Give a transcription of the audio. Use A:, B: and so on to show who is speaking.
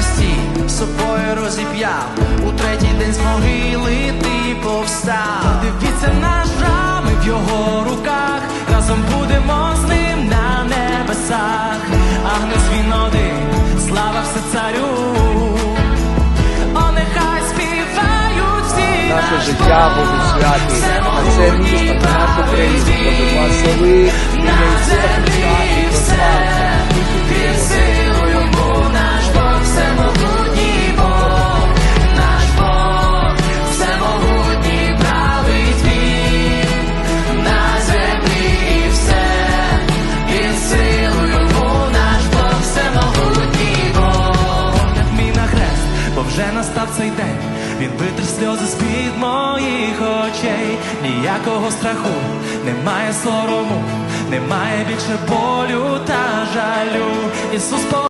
A: хресті собою розіп'яв, у третій день з могили ти повстав. Дивіться на жами в його руках, разом будемо з ним на небесах. Агнець він один, слава все царю. О, нехай співають всі
B: наше
A: наш
B: життя,
A: Бог.
B: Богу святий,
A: Все
B: на це місто, на нашу країну, Боже, благослови
A: настав цей день. Він витер сльози з-під моїх очей, ніякого страху, немає сорому, немає більше болю та жалю. Ісус